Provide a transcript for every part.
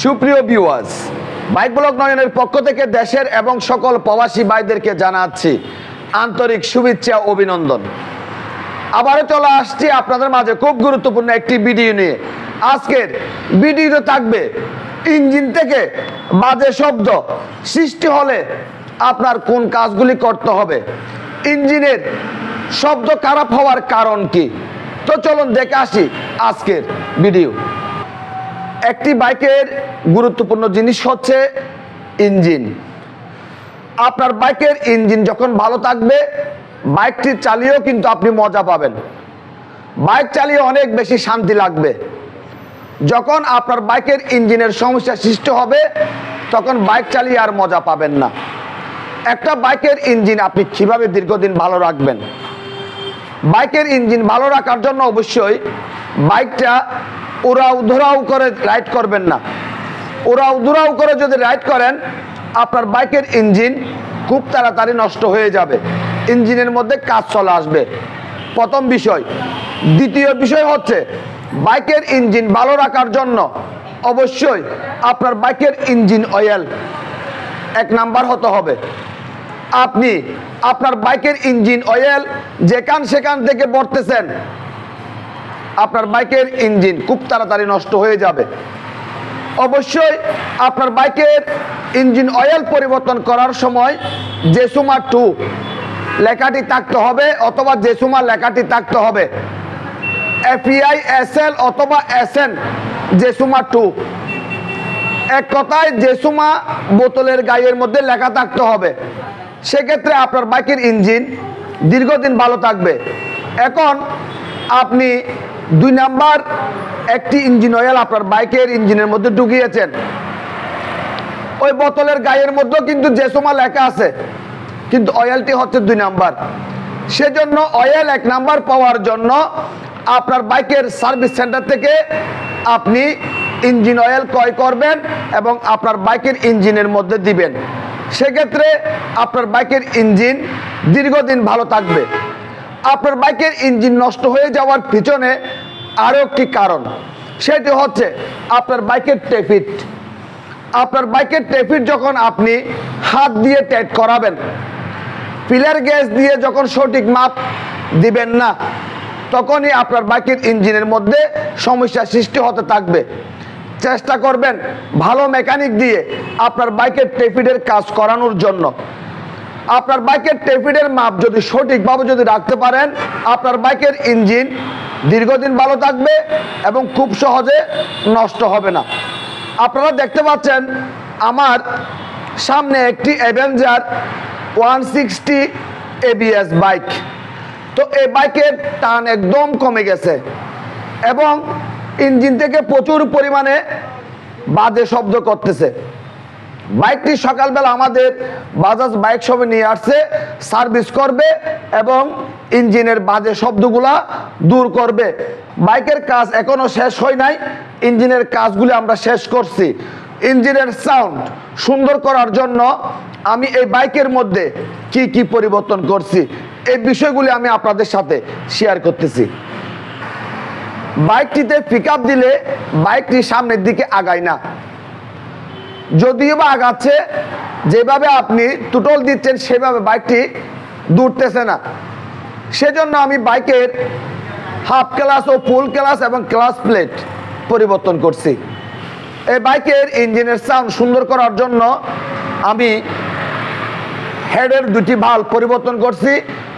সুপ্রিয় viewers bike block নয়নের পক্ষ থেকে দেশের এবং সকল প্রবাসী ভাইদেরকে জানাচ্ছি আন্তরিক শুভেচ্ছা অভিনন্দন। আবারও চলে আসছি আপনাদের মাঝে খুব গুরুত্বপূর্ণ একটি ভিডিও নিয়ে। আজকের ভিডিওতে থাকবে ইঞ্জিন থেকে বাজে শব্দ সৃষ্টি হলে আপনার কোন কাজগুলি করতে হবে? ইঞ্জিনের শব্দ খারাপ হওয়ার কারণ কি? তো চলুন দেখে আসি আজকের ভিডিও একটি বাইকের গুরুত্বপূর্ণ জিনিস হচ্ছে ইঞ্জিন। আপনার বাইকের ইঞ্জিন যখন ভালো থাকবে, বাইকটি চালিয়েও কিন্তু আপনি মজা পাবেন। বাইক চালিয়ে অনেক বেশি শান্তি লাগবে। যখন আপনার বাইকের ইঞ্জিনের সমস্যা সৃষ্টি হবে, তখন বাইক চালিয়ে আর মজা পাবেন না। একটা বাইকের ইঞ্জিন আপনি কীভাবে দীর্ঘদিন ভালো রাখবেন? বাইকের ইঞ্জিন ভালো রাখার জন্য অবশ্যই বাইকটা উড়াউ ধরাউ করে রাইড করবেন না। উড়াউ ধরাউ করে যদি রাইড করেন, আপনার বাইকের ইঞ্জিন খুব তাড়াতাড়ি নষ্ট হয়ে যাবে। ইঞ্জিনের মধ্যে কাজ চলে আসবে। প্রথম বিষয়। দ্বিতীয় বিষয় হচ্ছে, বাইকের ইঞ্জিন ভালো রাখার জন্য অবশ্যই আপনার বাইকের ইঞ্জিন অয়েল এক নাম্বার হতে হবে। আপনি আপনার বাইকের ইঞ্জিন অয়েল যেখান সেখান থেকে ভরতেছেন আপনার বাইকের ইঞ্জিন খুব তাড়াতাড়ি নষ্ট হয়ে যাবে। অবশ্যই আপনার বাইকের ইঞ্জিন অয়েল পরিবর্তন করার সময় জেসুমা টু লেখাটি থাকতে হবে অথবা জেসুমা লেখাটি থাকতে হবে। এফিআই এস এল অথবা এস এন জেসুমা টু। এক কথায় জেসুমা বোতলের গায়ের মধ্যে লেখা থাকতে হবে। সেক্ষেত্রে আপনার বাইকের ইঞ্জিন দীর্ঘদিন ভালো থাকবে। এখন আপনি দুই নাম্বার, একটি ইঞ্জিন অয়েল আপনার বাইকের ইঞ্জিনের মধ্যে ঢুকিয়েছেন। ওই বোতলের গায়ের মধ্যেও কিন্তু যে সময় লেখা আছে, কিন্তু অয়েলটি হচ্ছে দুই নাম্বার। সেজন্য অয়েল এক নাম্বার পাওয়ার জন্য আপনার বাইকের সার্ভিস সেন্টার থেকে আপনি ইঞ্জিন অয়েল ক্রয় করবেন এবং আপনার বাইকের ইঞ্জিনের মধ্যে দিবেন। সেক্ষেত্রে আপনার বাইকের ইঞ্জিন দীর্ঘদিন ভালো থাকবে। আপনার বাইকের ইঞ্জিন নষ্ট হয়ে যাওয়ার পিছনে আরও একটি কারণ। সেটি হচ্ছে আপনার বাইকের টেফিট আপনার বাইকের টেফিট যখন আপনি হাত দিয়ে টাইট করাবেন পিলার গ্যাস দিয়ে যখন সঠিক মাপ দিবেন না, তখনই আপনার বাইকের ইঞ্জিনের মধ্যে সমস্যা সৃষ্টি হতে থাকবে। চেষ্টা করবেন ভালো মেকানিক দিয়ে আপনার বাইকের টেফিডের কাজ করানোর জন্য। আপনার বাইকের টেফিডের মাপ যদি সঠিকভাবে যদি রাখতে পারেন, আপনার বাইকের ইঞ্জিন দীর্ঘদিন ভালো থাকবে এবং খুব সহজে নষ্ট হবে না। আপনারা দেখতে পাচ্ছেন আমার সামনে একটি Avenger one sixty ABS bike. তো এই বাইকের টান একদম কমে গেছে এবং ইঞ্জিন থেকে প্রচুর পরিমাণে বাজে শব্দ করতেছে। বাইকটি সকালবেলা আমাদের বাজাজ বাইক সবে নিয়ে আসছে, সার্ভিস করবে এবং ইঞ্জিনের বাজে শব্দগুলা দূর করবে। বাইকের কাজ এখনও শেষ হয় নাই, ইঞ্জিনের কাজগুলি আমরা শেষ করছি। ইঞ্জিনের সাউন্ড সুন্দর করার জন্য আমি এই বাইকের মধ্যে কি কি পরিবর্তন করছি, এই বিষয়গুলি আমি আপনাদের সাথে শেয়ার করতেছি। বাইকটিতে পিক দিলে বাইকটি সামনের দিকে আগায় না। যদিও বা আগাচ্ছে, যেভাবে আপনি টুটল দিচ্ছেন, সেভাবে বাইকটি দূরতেছে না। সেজন্য আমি বাইকের হাফ ক্লাস ও ফুল ক্লাস এবং ক্লাস প্লেট পরিবর্তন করছি। এই বাইকের ইঞ্জিনের সাউন্ড সুন্দর করার জন্য আমি হেডের দুটি ভালো পরিবর্তন করছি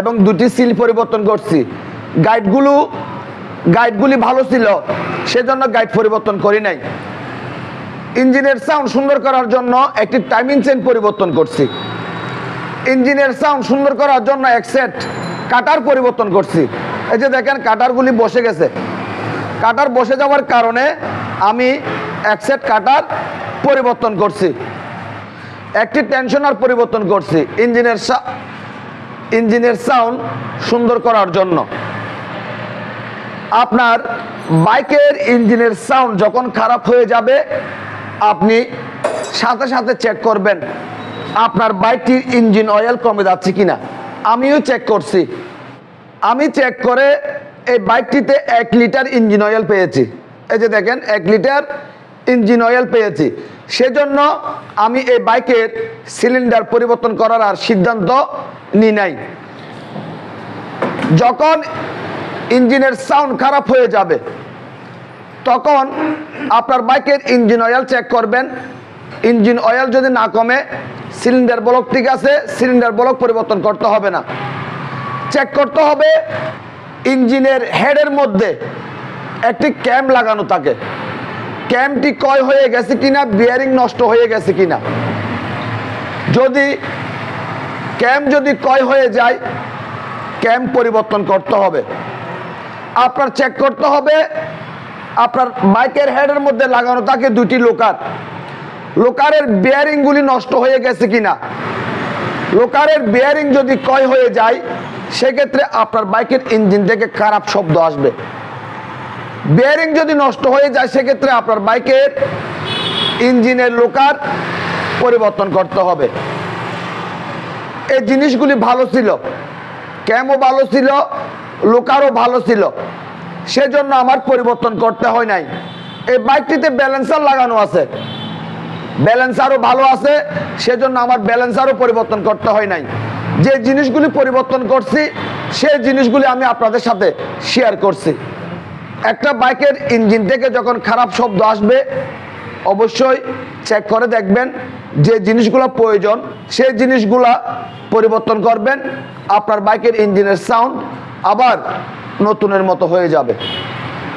এবং দুটি সিল পরিবর্তন করছি। গাইডগুলো গাইডগুলি ভালো ছিল, সেজন্য গাইড পরিবর্তন করি নাই। ইঞ্জিনের সাউন্ড সুন্দর করার জন্য একটি টাইমিং চেন পরিবর্তন করছি। ইঞ্জিনের সাউন্ড সুন্দর করার জন্য এক সেট কাটার পরিবর্তন করছি। এই যে দেখেন কাটারগুলি বসে গেছে। কাটার বসে যাওয়ার কারণে আমি এক সেট কাটার পরিবর্তন করছি। একটি টেনশনার পরিবর্তন করছি ইঞ্জিনের ইঞ্জিনের সাউন্ড সুন্দর করার জন্য। আপনার বাইকের ইঞ্জিনের সাউন্ড যখন খারাপ হয়ে যাবে, আপনি সাথে সাথে চেক করবেন, আপনার বাইকটির ইঞ্জিন অয়েল কমে যাচ্ছে কিনা। আমিও চেক করছি। আমি চেক করে এই বাইকটিতে এক লিটার ইঞ্জিন অয়েল পেয়েছি। এই যে দেখেন, এক লিটার ইঞ্জিন অয়েল পেয়েছি। সেজন্য আমি এই বাইকের সিলিন্ডার পরিবর্তন করার আর সিদ্ধান্ত নিই নাই। যখন ইঞ্জিনের সাউন্ড খারাপ হয়ে যাবে, তখন আপনার বাইকের ইঞ্জিন অয়েল চেক করবেন। ইঞ্জিন অয়েল যদি না কমে সিলিন্ডার ব্লক ঠিক আছে, সিলিন্ডার ব্লক পরিবর্তন করতে হবে না। চেক করতে হবে, ইঞ্জিনের হেডের মধ্যে একটি ক্যাম্প লাগানো থাকে। ক্যাম্পটি কয় হয়ে গেছে কিনা, বিয়ারিং নষ্ট হয়ে গেছে কিনা। যদি ক্যাম্প যদি কয় হয়ে যায় ক্যাম্প পরিবর্তন করতে হবে। আপনার চেক করতে হবে, আপনার বাইকের হেডের মধ্যে লাগানো থাকে দুটি লোকার লোকারের বিয়ারিংগুলি নষ্ট হয়ে গেছে কিনা? লোকারের বিয়ারিং যদি কয় হয়ে যায়, সেক্ষেত্রে আপনার বাইকের ইঞ্জিন থেকে খারাপ শব্দ আসবে। বিয়ারিং যদি নষ্ট হয়ে যায়, সেক্ষেত্রে আপনার বাইকের ইঞ্জিনের লোকার পরিবর্তন করতে হবে। এই জিনিসগুলি ভালো ছিল। ক্যামও ভালো ছিল, লোকারও ভালো ছিল। সেজন্য আমার পরিবর্তন করতে হয় নাই। এই বাইকটিতে ব্যালেন্সার লাগানো আছে। ব্যালেন্সারও ভালো আছে, সেজন্য আমার ব্যালেন্স আরও পরিবর্তন করতে হয় নাই। যে জিনিসগুলি পরিবর্তন করছি সেই জিনিসগুলি আমি আপনাদের সাথে শেয়ার করছি। একটা বাইকের ইঞ্জিন থেকে যখন খারাপ শব্দ আসবে, অবশ্যই চেক করে দেখবেন যে জিনিসগুলো প্রয়োজন, সেই জিনিসগুলা পরিবর্তন করবেন, আপনার বাইকের ইঞ্জিনের সাউন্ড আবার নতুনের মতো হয়ে যাবে।